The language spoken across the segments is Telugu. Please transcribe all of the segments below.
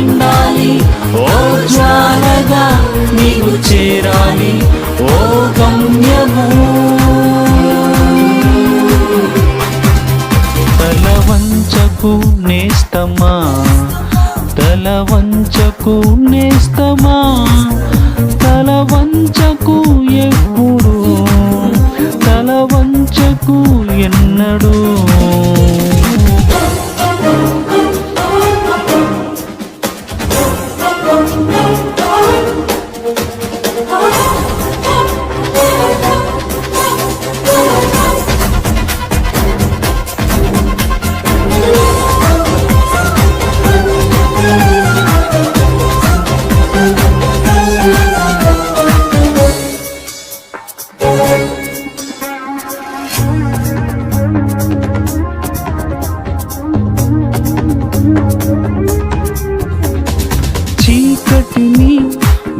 ఉండాలి. ఓ జ్వాలగా నీవు చేరాలి. ఓ గమ్యము. తల వంచకు నేస్తమా? తల వంచకు నేస్తమా? తల వంచకు ఎప్పుడు? తల వంచకు ఎన్నడు?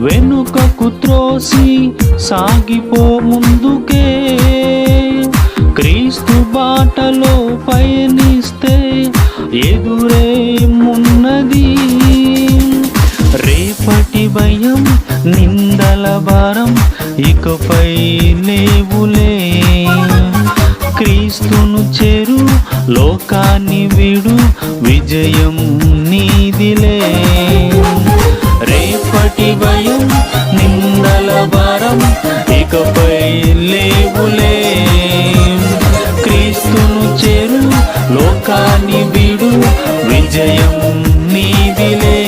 వెనుకకు త్రోసి సాగిపో ముందుకే. క్రీస్తు బాటలో పయనిస్తే ఎదురేమున్నది రేపటి భయం నిందల భారం ఇకపై లేవులే. క్రీస్తును చేరు లోకాన్ని విడు విజయం నీదిలే. భయం నిందల భారం ఇకపై లేవులే. క్రీస్తును చేరు లోకాన్ని విడు విజయం నీదిలే.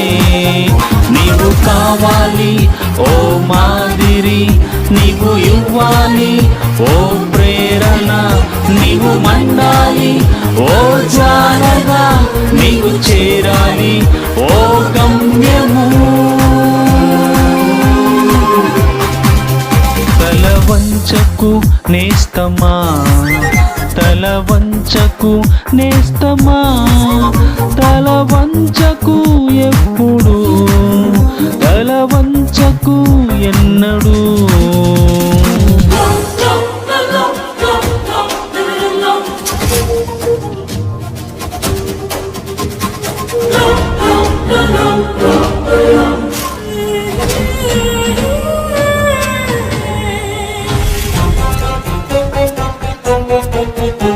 నీవు కావాలి ఓ మాదిరి నీవు ఇవ్వాలి ఓ ప్రేరణ. నీవు మండాలి ఓ జానగా నీవు చేరాలి ఓ గమ్యం వంచకు నేస్తమా? తల వంచకు నేస్తమా? తల వంచకు ఎప్పుడు? తల వంచకు ఎన్నడు? pum, pum.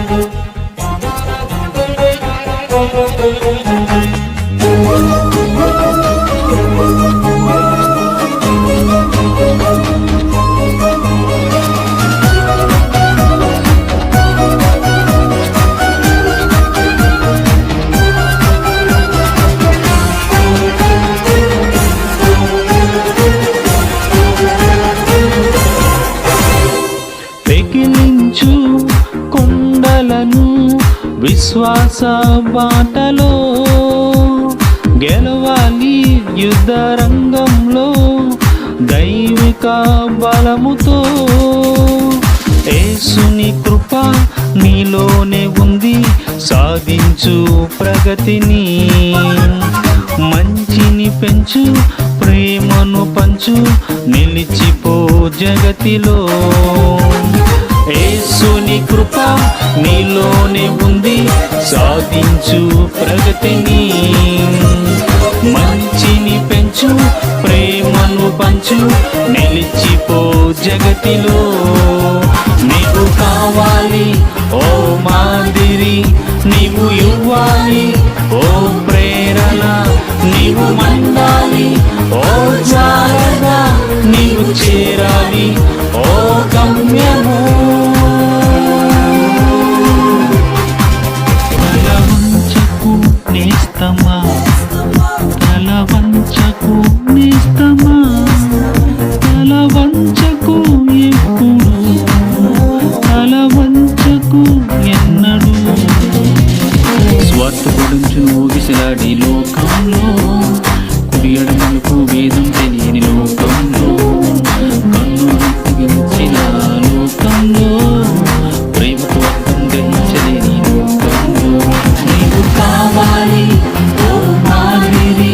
విశ్వాస బాటలో గెలవాలి యుద్ధ రంగంలో దైవిక బలముతో. యేసుని కృప నీలోనే ఉంది సాధించు ప్రగతిని. మంచిని పెంచు ప్రేమను పంచు నిలిచిపో జగతిలో. కృప నీలోనే ఉంది. సాధించు ప్రగతిని. మంచిని పెంచు ప్రేమను పంచు నిలిచిపో జగతిలో. నీకు కావాలి ఓ మాదిరి నీవు ఇవ్వాలి ఓ ప్రేరణ. నీవు మండాలి ఓ జారగా నీవు చేరాలి ఓ గమ్య ఎడమలకు వేదం తెలియని లోకంలో కన్ను తెగించిన లోకంలో ప్రేమకు అర్థం గ్రహించలేని లోకంలో. నీవు కావాలి ఓ మాదిరి